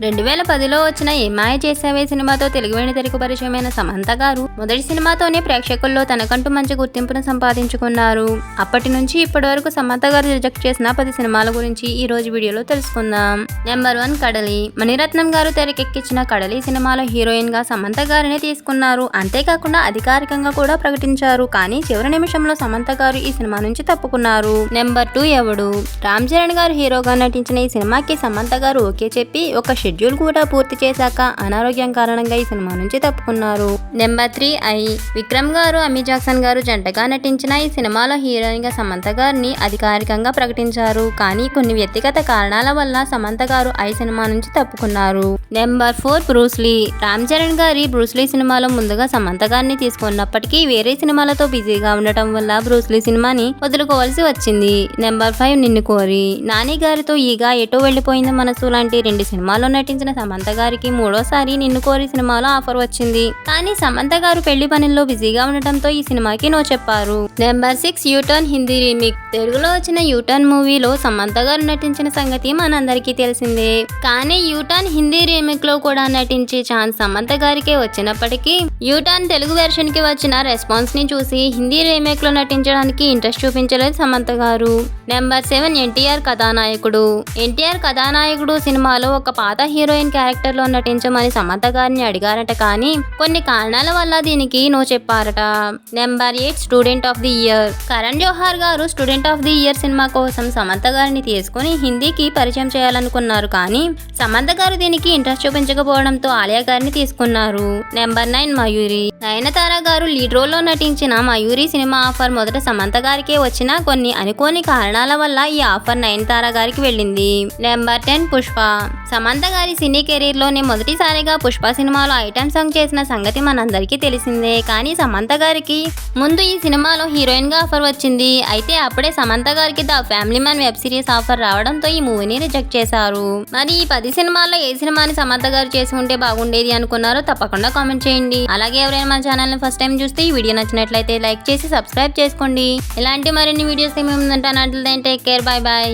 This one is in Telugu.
రెండు వేల పదిలో వచ్చిన ఏమాయ చేసావే సినిమాతో తెలుగు తెరకు పరిచయమైన సమంత గారు మొదటి సినిమాతోనే ప్రేక్షకుల్లో తనకంటూ మంచి గుర్తింపును సంపాదించుకున్నారు. అప్పటి నుంచి ఇప్పటి వరకు సమంత గారు రిజెక్ట్ చేసిన పది సినిమాల గురించి ఈ రోజు వీడియోలో తెలుసుకుందాం. నెంబర్ వన్ కడలి. మణిరత్నం గారు తెరకెక్కించిన కడలి సినిమాలో హీరోయిన్గా సమంత గారిని తీసుకున్నారు. అంతేకాకుండా అధికారికంగా కూడా ప్రకటించారు. కానీ చివరి నిమిషంలో సమంత గారు ఈ సినిమా నుంచి తప్పుకున్నారు. నెంబర్ టూ ఎవడు? రామ్ చరణ్ గారు హీరోగా నటించిన ఈ సినిమాకి సమంత గారు ఓకే చెప్పి ఒక షెడ్యూల్ కూడా పూర్తి చేశాక అనారోగ్యం కారణంగా ఈ సినిమా నుంచి తప్పుకున్నారు. Number three I. Vikram garu Amy Jackson గారు జంటగా నటించిన ఈ సినిమాలో హీరోయిన్గా సమంత గారిని అధికారికంగా ప్రకటించారు. కానీ కొన్ని వ్యక్తిగత కారణాల వల్ల సమంత గారు ఐ సినిమా నుంచి తప్పుకున్నారు. Number four Bruce Lee Ram Charan garu Bruce Lee సినిమాలో ముందుగా సమంత గారిని తీసుకున్నప్పటికీ వేరే సినిమాలతో బిజీగా ఉండటం వల్ల బ్రూస్లీ సినిమాని వదులుకోవాల్సి వచ్చింది. నెంబర్ ఫైవ్ నిన్ను కోరి. నాని గారితో ఈగా ఎటో వెళ్ళిపోయింది మనసు లాంటి రెండు సినిమాల్లో నటించిన సమంత గారికి మూడోసారి నిన్ను కోరి సినిమాలో ఆఫర్ వచ్చింది. కానీ సమంత గారు పెళ్ళి పనుల్లో బిజీగా ఉండటంతో ఈ సినిమాకి నో చెప్పారు. Number six U turn Hindi remake. తెలుగులో వచ్చిన యూటర్న్ మూవీలో సమంత గారు నటించిన సంగతి మనందరికీ తెలిసిందే. కానీ యూటర్న్ హిందీ రీమేక్లో కూడా నటించే ఛాన్స్ సమంత గారికే వచ్చినప్పటికీ యూటాన్ తెలుగు వెర్షన్కి వచ్చిన రెస్పాన్స్ని చూసి హిందీ రీమేక్లో నటించడానికి ఇంట్రెస్ట్ చూపించలేదు సమంత గారు. నెంబర్ సెవెన్ ఎన్టీఆర్ కథానాయకుడు. ఎన్టీఆర్ కథానాయకుడు సినిమాలో ఒక పాత హీరోయిన్ క్యారెక్టర్లో నటించమని సమంత గారిని అడిగారట కానీ కొన్ని కారణాల వల్ల దీనికి నో చెప్పారట. Number eight student of the year Karan Johar garu student of the year cinema కోసం సమంత గారిని తీసుకుని హిందీకి పరిచయం చేయాలనుకున్నారు కానీ సమంత గారు దీనికి ఇంట్రెస్ట్ చూపించకపోవడంతో ఆలియా గారిని తీసుకున్నారు. Number nine Mayuri. నయనతార గారు లీడ్ రోల్లో నటించిన మయూరి సినిమా ఆఫర్ మొదట సమంత గారికే వచ్చిన కొన్ని అనుకోని కారణాల వల్ల ఈ ఆఫర్ నయనతార గారికి వెళ్ళింది. Number ten Pushpa. సమంత గారి సినీ కెరీర్లోనే మొదటిసారిగా పుష్ప సినిమాలో ఐటమ్ సాంగ్ చేసిన సంగతి మనందరికీ తెలిసిందే. కానీ సమంత గారికి ముందు ఈ సినిమాలో హీరోయిన్గా ఆఫర్ వచ్చింది. అయితే అప్పుడే సమంత గారికి the family man web series offer రావడంతో ఈ మూవీని రిజెక్ట్ చేశారు. మరి ఈ పది సినిమాల్లో ఏ సినిమాని సమంత గారు చేసి ఉంటే బాగుండేది అనుకున్నారో తప్పకుండా కామెంట్ చేయండి. అలాగే ఎవరైనా మా ఛానల్ని ఫస్ట్ టైం చూస్తే ఈ వీడియో నచ్చినట్లయితే లైక్ చేసి సబ్స్క్రైబ్ చేసుకోండి. ఇలాంటి మరిన్ని వీడియోస్ ఏమేమి ఉందంటే టేక్ కేర్ బాయ్ బాయ్